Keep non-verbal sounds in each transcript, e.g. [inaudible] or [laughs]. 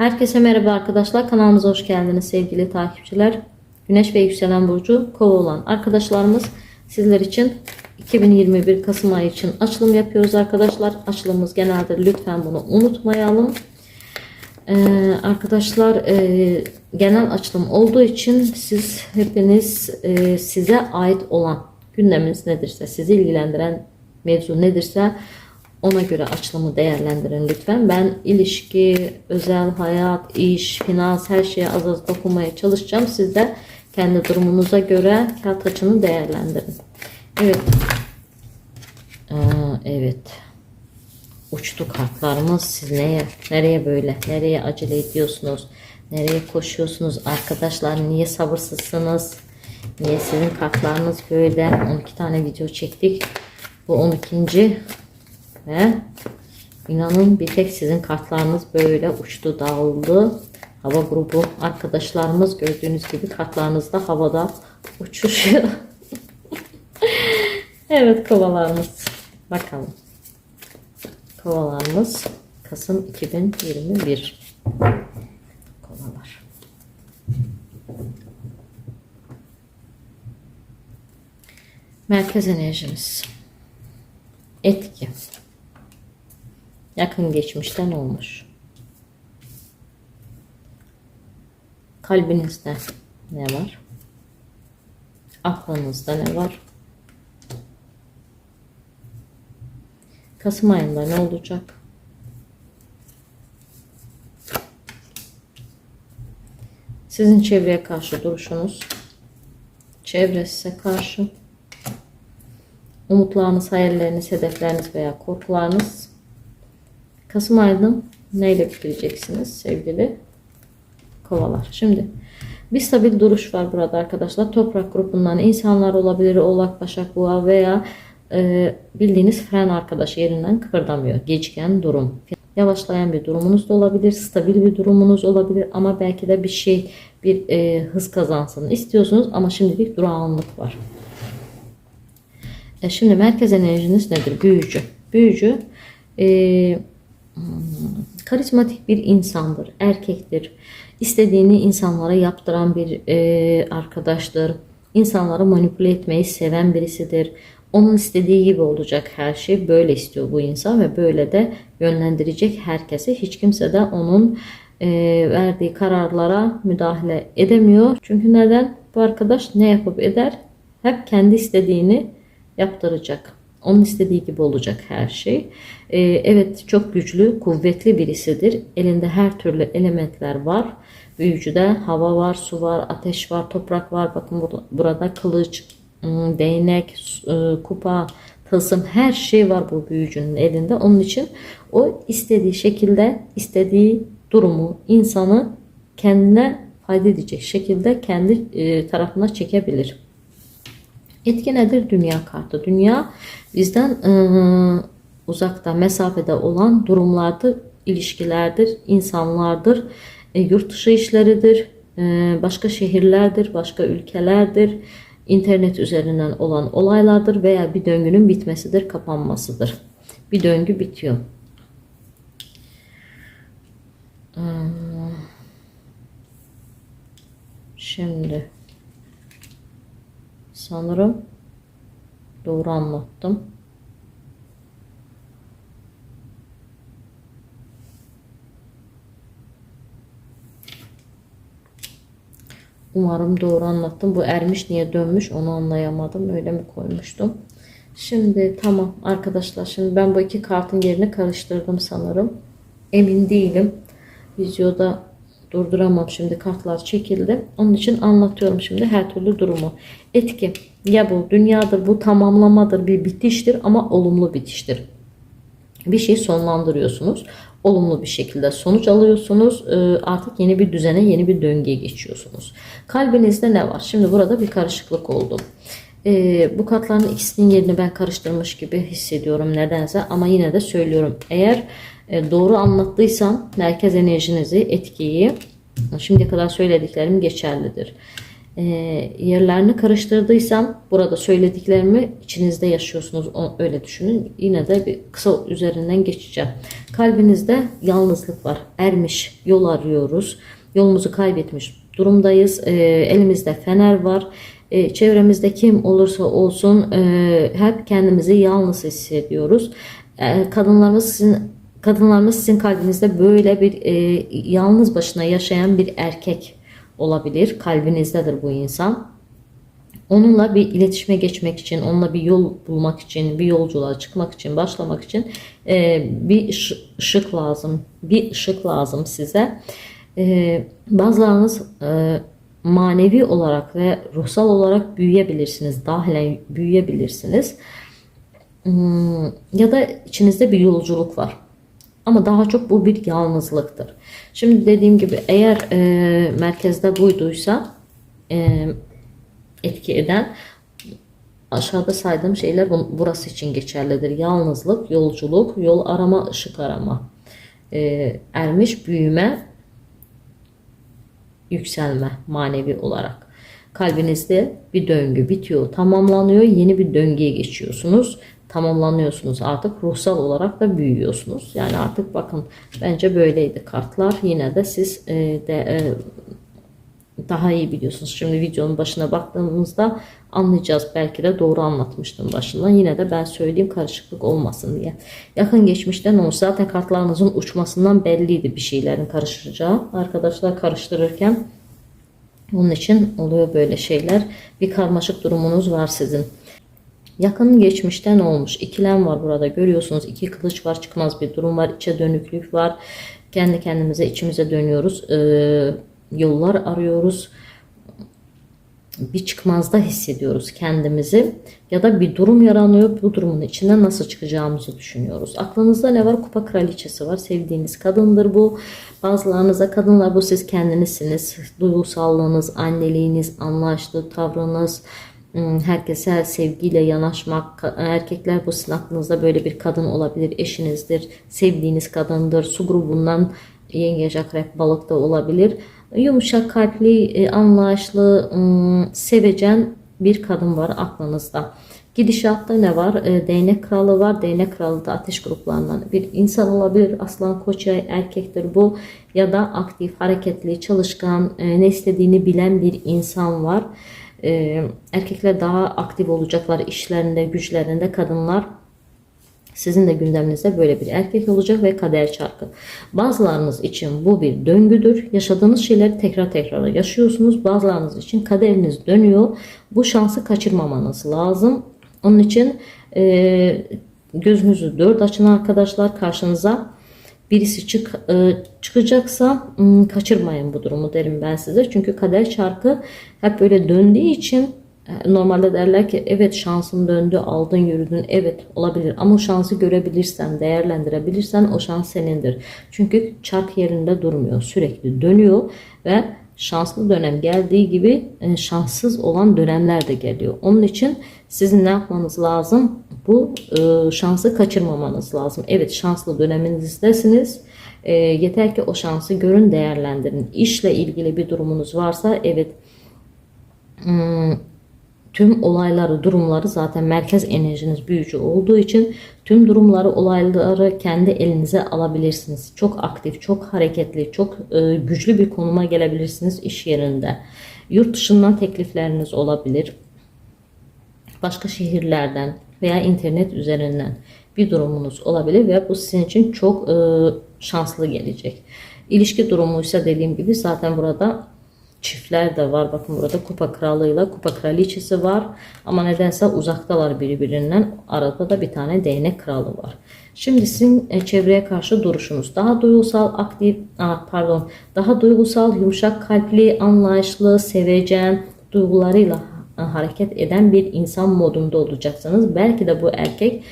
Herkese merhaba arkadaşlar. Kanalımıza hoş geldiniz sevgili takipçiler. Güneş ve yükselen burcu kova olan arkadaşlarımız sizler için 2021 Kasım ayı için açılım yapıyoruz arkadaşlar. Açılımımız genelde lütfen bunu unutmayalım. Ee, arkadaşlar e, genel açılım olduğu için siz hepiniz e, size ait olan gündeminiz nedirse sizi ilgilendiren mevzu nedirse ona göre açılımı değerlendirin lütfen. Ben ilişki, özel hayat, iş, finans her şeye az az dokunmaya çalışacağım. Siz de kendi durumunuza göre kağıt açını değerlendirin. Evet. Aa, evet. Uçtu kartlarımız. Siz neye, nereye böyle, nereye acele ediyorsunuz? Nereye koşuyorsunuz arkadaşlar? Niye sabırsızsınız? Niye sizin kartlarınız böyle? 12 tane video çektik. Bu 12. Ve inanın bir tek sizin kartlarınız böyle uçtu dağıldı. Hava grubu arkadaşlarımız gördüğünüz gibi kartlarınız da havada uçuşuyor. [laughs] evet kovalarımız. Bakalım. Kovalarımız Kasım 2021. Kovalar. Merkez enerjimiz. Etki. Yakın geçmişten olmuş. Kalbinizde ne var? Aklınızda ne var? Kasım ayında ne olacak? Sizin çevreye karşı duruşunuz, çevre size karşı, umutlarınız, hayalleriniz, hedefleriniz veya korkularınız Kasım ayını neyle bitireceksiniz sevgili kovalar? Şimdi bir stabil duruş var burada arkadaşlar. Toprak grubundan insanlar olabilir. Oğlak, Başak, Boğa veya e, bildiğiniz fren arkadaşı yerinden kıpırdamıyor. Geçken durum. Yavaşlayan bir durumunuz da olabilir. Stabil bir durumunuz olabilir. Ama belki de bir şey bir e, hız kazansın istiyorsunuz. Ama şimdilik durağanlık var. E, şimdi merkez enerjiniz nedir? Büyücü. Büyücü e, karizmatik bir insandır, erkektir. İstediğini insanlara yaptıran bir e, arkadaştır. İnsanları manipüle etmeyi seven birisidir. Onun istediği gibi olacak her şey. Böyle istiyor bu insan ve böyle de yönlendirecek herkesi. Hiç kimse de onun e, verdiği kararlara müdahale edemiyor. Çünkü neden? Bu arkadaş ne yapıp eder? Hep kendi istediğini yaptıracak. Onun istediği gibi olacak her şey. Ee, evet çok güçlü, kuvvetli birisidir. Elinde her türlü elementler var. Büyücüde hava var, su var, ateş var, toprak var. Bakın burada kılıç, ıı, değnek, ıı, kupa, tılsım her şey var bu büyücünün elinde. Onun için o istediği şekilde, istediği durumu, insanı kendine fayda edecek şekilde kendi ıı, tarafına çekebilir. Etki nedir? Dünya kartı. Dünya bizden ıı, uzakta, mesafede olan durumlardır, ilişkilerdir, insanlardır, e, yurt dışı işleridir, e, başka şehirlerdir, başka ülkelerdir, internet üzerinden olan olaylardır veya bir döngünün bitmesidir, kapanmasıdır. Bir döngü bitiyor. Şimdi sanırım doğru anlattım. Umarım doğru anlattım. Bu ermiş niye dönmüş onu anlayamadım. Öyle mi koymuştum? Şimdi tamam arkadaşlar. Şimdi ben bu iki kartın yerini karıştırdım sanırım. Emin değilim. Videoda durduramam. Şimdi kartlar çekildi. Onun için anlatıyorum şimdi her türlü durumu. Etki. Ya bu dünyadır, bu tamamlamadır, bir bitiştir ama olumlu bitiştir. Bir şey sonlandırıyorsunuz olumlu bir şekilde sonuç alıyorsunuz. Ee, artık yeni bir düzene, yeni bir döngüye geçiyorsunuz. Kalbinizde ne var? Şimdi burada bir karışıklık oldu. Ee, bu kartların ikisinin yerini ben karıştırmış gibi hissediyorum nedense ama yine de söylüyorum. Eğer e, doğru anlattıysam merkez enerjinizi, etkiyi şimdiye kadar söylediklerim geçerlidir. e, yerlerini karıştırdıysam burada söylediklerimi içinizde yaşıyorsunuz. O, öyle düşünün. Yine de bir kısa üzerinden geçeceğim. Kalbinizde yalnızlık var. Ermiş, yol arıyoruz. Yolumuzu kaybetmiş durumdayız. E, elimizde fener var. E, çevremizde kim olursa olsun e, hep kendimizi yalnız hissediyoruz. E, kadınlarımız sizin kadınlarımız sizin kalbinizde böyle bir e, yalnız başına yaşayan bir erkek olabilir. Kalbinizdedir bu insan. Onunla bir iletişime geçmek için, onunla bir yol bulmak için, bir yolculuğa çıkmak için, başlamak için e, bir ış- ışık lazım. Bir ışık lazım size. E, bazılarınız e, manevi olarak ve ruhsal olarak büyüyebilirsiniz. Dahilen büyüyebilirsiniz. Hmm, ya da içinizde bir yolculuk var. Ama daha çok bu bir yalnızlıktır. Şimdi dediğim gibi eğer e, merkezde buyduysa e, etki eden aşağıda saydığım şeyler bu- burası için geçerlidir. Yalnızlık, yolculuk, yol arama, ışık arama, e, ermiş büyüme, yükselme manevi olarak. Kalbinizde bir döngü bitiyor, tamamlanıyor, yeni bir döngüye geçiyorsunuz. Tamamlanıyorsunuz artık ruhsal olarak da büyüyorsunuz. Yani artık bakın bence böyleydi kartlar. Yine de siz e, de e, daha iyi biliyorsunuz. Şimdi videonun başına baktığımızda anlayacağız. Belki de doğru anlatmıştım başından. Yine de ben söyleyeyim karışıklık olmasın diye. Yakın geçmişten olmuş. Zaten kartlarınızın uçmasından belliydi bir şeylerin karışacağı. Arkadaşlar karıştırırken onun için oluyor böyle şeyler. Bir karmaşık durumunuz var sizin. Yakın geçmişten olmuş. İkilem var burada görüyorsunuz. İki kılıç var çıkmaz bir durum var. İçe dönüklük var. Kendi kendimize içimize dönüyoruz. Ee, yollar arıyoruz. Bir çıkmazda hissediyoruz kendimizi. Ya da bir durum yaranıyor. Bu durumun içinden nasıl çıkacağımızı düşünüyoruz. Aklınızda ne var? Kupa kraliçesi var. Sevdiğiniz kadındır bu. Bazılarınıza kadınlar bu siz kendinizsiniz. Duygusallığınız, anneliğiniz, anlayışlı tavrınız, Hmm, herkese sevgiyle yanaşmak. Erkekler bu sizin aklınızda böyle bir kadın olabilir. Eşinizdir. Sevdiğiniz kadındır. Su grubundan yengeç, akrep, balık da olabilir. Yumuşak kalpli, e, anlayışlı, hmm, sevecen bir kadın var aklınızda. Gidişatta ne var? E, Değnek kralı var. Değnek kralı da ateş gruplarından bir insan olabilir. Aslan koç erkektir bu. Ya da aktif, hareketli, çalışkan, e, ne istediğini bilen bir insan var. Erkekler daha aktif olacaklar işlerinde, güçlerinde. Kadınlar sizin de gündeminizde böyle bir erkek olacak ve kader çarkı. Bazılarınız için bu bir döngüdür. Yaşadığınız şeyleri tekrar tekrar yaşıyorsunuz. Bazılarınız için kaderiniz dönüyor. Bu şansı kaçırmamanız lazım. Onun için e, gözünüzü dört açın arkadaşlar karşınıza birisi çık e, çıkacaksa hmm, kaçırmayın bu durumu derim ben size. Çünkü kader çarkı hep böyle döndüğü için normalde derler ki evet şansın döndü aldın yürüdün evet olabilir ama o şansı görebilirsen değerlendirebilirsen o şans senindir. Çünkü çark yerinde durmuyor sürekli dönüyor ve şanslı dönem geldiği gibi e, şanssız olan dönemler de geliyor. Onun için sizin ne yapmanız lazım? Bu e, şansı kaçırmamanız lazım. Evet şanslı döneminizdesiniz. E, yeter ki o şansı görün değerlendirin. İşle ilgili bir durumunuz varsa evet hmm, tüm olayları, durumları zaten merkez enerjiniz büyücü olduğu için tüm durumları, olayları kendi elinize alabilirsiniz. Çok aktif, çok hareketli, çok e, güçlü bir konuma gelebilirsiniz iş yerinde. Yurt dışından teklifleriniz olabilir. Başka şehirlerden veya internet üzerinden bir durumunuz olabilir ve bu sizin için çok e, şanslı gelecek. İlişki durumuysa dediğim gibi zaten burada çiftler de var. Bakın burada kupa kralıyla kupa kraliçesi var. Ama nedense uzaktalar birbirinden. Arada da bir tane değnek kralı var. Şimdi sizin e, çevreye karşı duruşunuz daha duygusal, aktif, pardon, daha duygusal, yumuşak kalpli, anlayışlı, sevecen, duygularıyla e, hareket eden bir insan modunda olacaksınız. Belki de bu erkek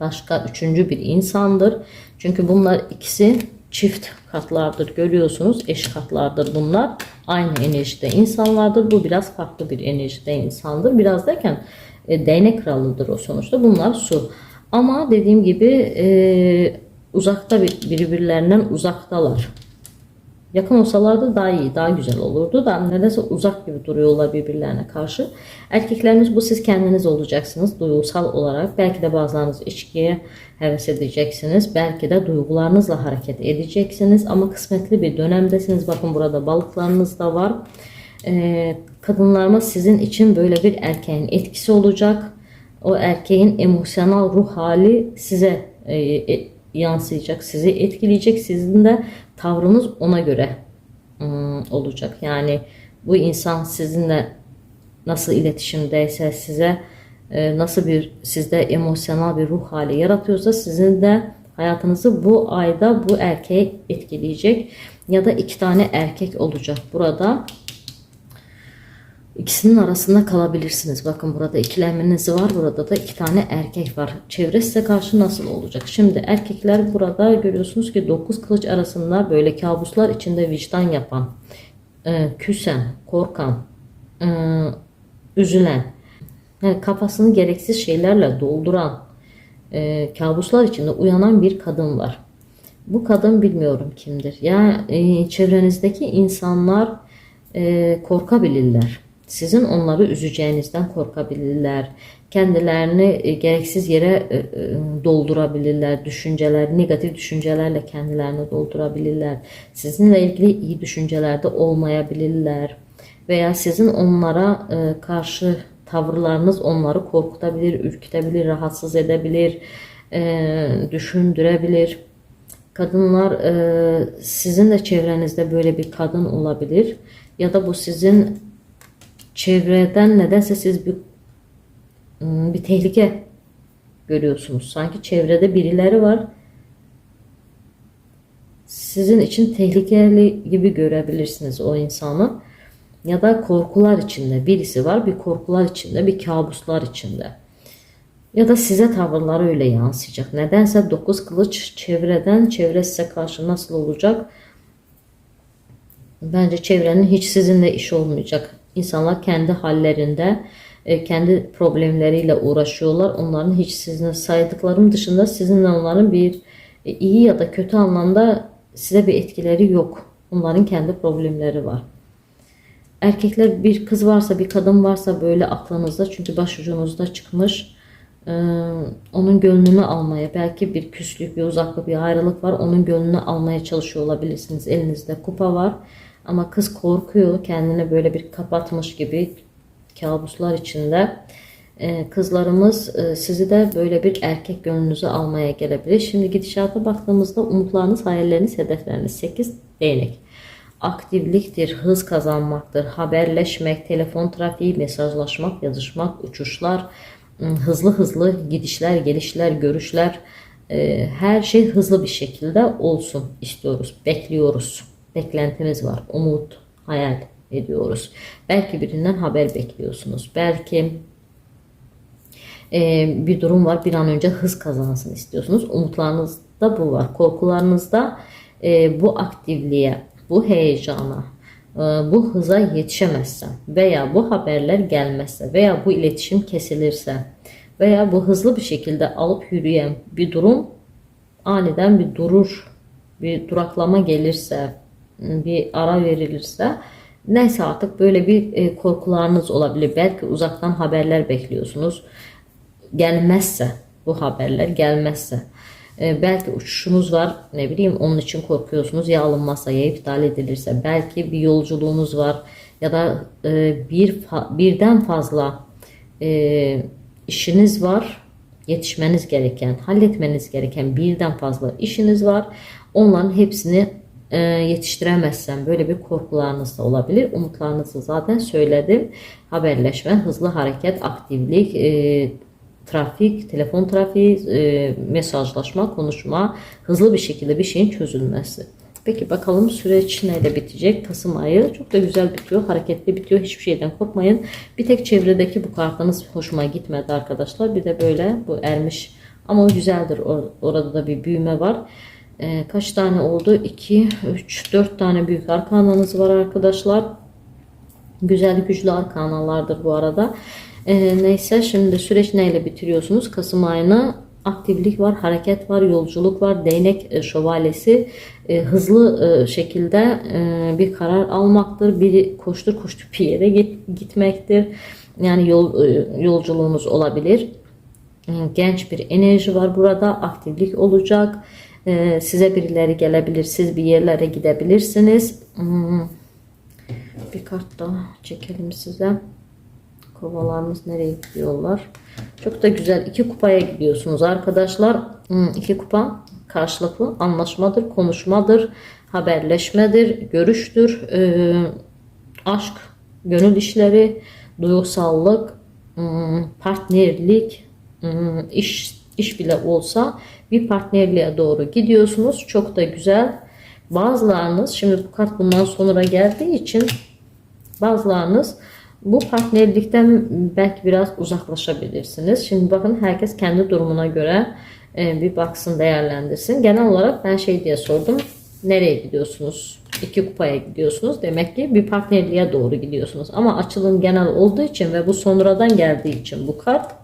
başka üçüncü bir insandır. Çünkü bunlar ikisi çift katlardır görüyorsunuz. Eş katlardır bunlar. Aynı enerjide insanlardır. Bu biraz farklı bir enerjide insandır. Biraz derken e, değnek kralıdır o sonuçta. Bunlar su. Ama dediğim gibi e, uzakta bir- birbirlerinden uzaktalar. Yakın olsalardı daha iyi, daha güzel olurdu da nedense uzak gibi duruyorlar birbirlerine karşı. Erkekleriniz bu siz kendiniz olacaksınız duygusal olarak. Belki de bazılarınız içkiye heves edeceksiniz. Belki de duygularınızla hareket edeceksiniz. Ama kısmetli bir dönemdesiniz. Bakın burada balıklarınız da var. Ee, kadınlarımız sizin için böyle bir erkeğin etkisi olacak. O erkeğin emosyonel ruh hali size e, e, yansıyacak, sizi etkileyecek. Sizin de tavrınız ona göre ım, olacak. Yani bu insan sizinle nasıl iletişimdeyse size e, nasıl bir sizde emosyonel bir ruh hali yaratıyorsa sizin de hayatınızı bu ayda bu erkeğe etkileyecek ya da iki tane erkek olacak burada. İkisinin arasında kalabilirsiniz. Bakın burada ikileminiz var. Burada da iki tane erkek var. Çevre size karşı nasıl olacak? Şimdi erkekler burada görüyorsunuz ki dokuz kılıç arasında böyle kabuslar içinde vicdan yapan, e, küsen, korkan, e, üzülen, yani kafasını gereksiz şeylerle dolduran, e, kabuslar içinde uyanan bir kadın var. Bu kadın bilmiyorum kimdir. Ya e, çevrenizdeki insanlar korkabilirler. Sizin onları üzeceğinizden korkabilirler. Kendilerini e, gereksiz yere e, e, doldurabilirler. Düşünceler, negatif düşüncelerle kendilerini doldurabilirler. Sizinle ilgili iyi düşüncelerde olmayabilirler. Veya sizin onlara karşı tavırlarınız onları korkutabilir, ürkütebilir, rahatsız edebilir, e, düşündürebilir. Kadınlar e, sizin de çevrenizde böyle bir kadın olabilir. Ya da bu sizin çevreden nedense siz bir ım, bir tehlike görüyorsunuz. Sanki çevrede birileri var. Sizin için tehlikeli gibi görebilirsiniz o insanı. Ya da korkular içinde birisi var. Bir korkular içinde, bir kabuslar içinde. Ya da size tavırları öyle yansıyacak. Nedense dokuz kılıç çevreden, çevre size karşı nasıl olacak? Bence çevrenin hiç sizinle iş olmayacak. İnsanlar kendi hallerinde, e, kendi problemleriyle uğraşıyorlar. Onların hiç sizinle saydıklarım dışında sizinle onların bir e, iyi ya da kötü anlamda size bir etkileri yok. Onların kendi problemleri var. Erkekler bir kız varsa bir kadın varsa böyle aklınızda çünkü başucunuzda çıkmış e, onun gönlünü almaya belki bir küslük bir uzaklık bir ayrılık var onun gönlünü almaya çalışıyor olabilirsiniz elinizde kupa var ama kız korkuyor kendini böyle bir kapatmış gibi kabuslar içinde e, kızlarımız e, sizi de böyle bir erkek gönlünüzü almaya gelebilir. Şimdi gidişata baktığımızda umutlarınız, hayalleriniz, hedefleriniz 8 değnek aktifliktir, hız kazanmaktır, haberleşmek, telefon trafiği, mesajlaşmak, yazışmak, uçuşlar, ım, hızlı hızlı gidişler, gelişler, görüşler, e, her şey hızlı bir şekilde olsun istiyoruz, bekliyoruz. Beklentimiz var, umut, hayal ediyoruz. Belki birinden haber bekliyorsunuz. Belki e, bir durum var bir an önce hız kazansın istiyorsunuz. Umutlarınızda bu var. Korkularınızda e, bu aktifliğe, bu heyecana, e, bu hıza yetişemezsem veya bu haberler gelmezse veya bu iletişim kesilirse veya bu hızlı bir şekilde alıp yürüyen bir durum aniden bir durur, bir duraklama gelirse, bir ara verilirse neyse artık böyle bir e, korkularınız olabilir. Belki uzaktan haberler bekliyorsunuz. Gelmezse bu haberler gelmezse. E, belki uçuşunuz var ne bileyim onun için korkuyorsunuz. Ya alınmazsa ya iptal edilirse. Belki bir yolculuğunuz var. Ya da e, bir birden fazla işiniz var. Yetişmeniz gereken halletmeniz gereken birden fazla işiniz var. Onların hepsini e, yetiştiremezsem böyle bir korkularınız da olabilir umutlarınızı zaten söyledim haberleşme hızlı hareket aktiflik e, trafik, telefon trafiği, e, mesajlaşma, konuşma, hızlı bir şekilde bir şeyin çözülmesi. Peki bakalım süreç neyle bitecek? Kasım ayı çok da güzel bitiyor, hareketli bitiyor. Hiçbir şeyden korkmayın. Bir tek çevredeki bu kartınız hoşuma gitmedi arkadaşlar. Bir de böyle bu ermiş ama güzeldir. Or- orada da bir büyüme var. E, kaç tane oldu? 2, 3, 4 tane büyük arkananız var arkadaşlar. Güzel güçlü arkanalardır bu arada. Ee, neyse şimdi süreç neyle bitiriyorsunuz? Kasım ayına aktiflik var, hareket var, yolculuk var, değnek e, şövalyesi, e, hızlı e, şekilde e, bir karar almaktır. Biri koştur koştur bir yere git, gitmektir. Yani yol e, yolculuğunuz olabilir. E, Genç bir enerji var burada. Aktiflik olacak. E, Size birileri gelebilir. Siz bir yerlere gidebilirsiniz. Hmm. Bir kart daha çekelim size. Kovalarımız nereye gidiyorlar? Çok da güzel. iki kupaya gidiyorsunuz arkadaşlar. Hmm, iki kupa karşılıklı anlaşmadır, konuşmadır, haberleşmedir, görüştür, e, aşk, gönül işleri, duygusallık, hmm, partnerlik, hmm, iş iş bile olsa bir partnerliğe doğru gidiyorsunuz. Çok da güzel. Bazılarınız şimdi bu kart bundan sonra geldiği için bazılarınız bu partnerlikten belki biraz uzaklaşabilirsiniz. Şimdi bakın herkes kendi durumuna göre e, bir baksın değerlendirsin. Genel olarak ben şey diye sordum. Nereye gidiyorsunuz? İki kupaya gidiyorsunuz. Demek ki bir partnerliğe doğru gidiyorsunuz. Ama açılım genel olduğu için ve bu sonradan geldiği için bu kart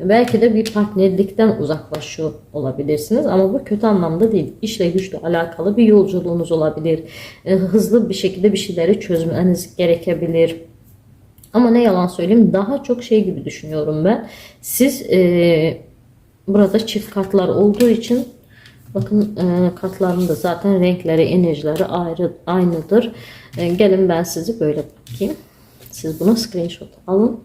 belki de bir partnerlikten uzaklaşıyor olabilirsiniz. Ama bu kötü anlamda değil. İşle güçle alakalı bir yolculuğunuz olabilir. E, hızlı bir şekilde bir şeyleri çözmeniz gerekebilir. Ama ne yalan söyleyeyim daha çok şey gibi düşünüyorum ben. Siz e, burada çift kartlar olduğu için bakın e, kartların da zaten renkleri, enerjileri ayrı aynıdır. E, gelin ben sizi böyle bakayım. Siz buna screenshot alın.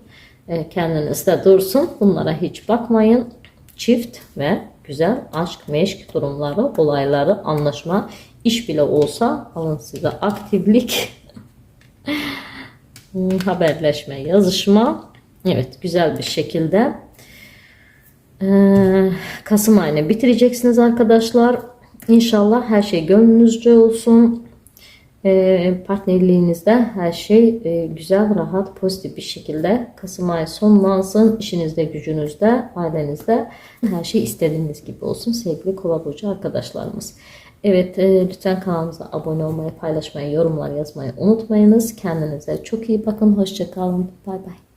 E, kendinizde dursun. Bunlara hiç bakmayın. Çift ve güzel aşk, meşk durumları, olayları, anlaşma, iş bile olsa alın size aktiflik. [laughs] Hmm, haberleşme, yazışma. Evet güzel bir şekilde ee, Kasım ayını bitireceksiniz arkadaşlar. İnşallah her şey gönlünüzce olsun. Ee, partnerliğinizde her şey e, güzel, rahat, pozitif bir şekilde Kasım ayı sonlansın. İşinizde, gücünüzde, ailenizde her şey istediğiniz gibi olsun sevgili Kova burcu arkadaşlarımız. Evet e, lütfen kanalımıza abone olmayı, paylaşmayı, yorumlar yazmayı unutmayınız. Kendinize çok iyi bakın. Hoşçakalın. Bay bay.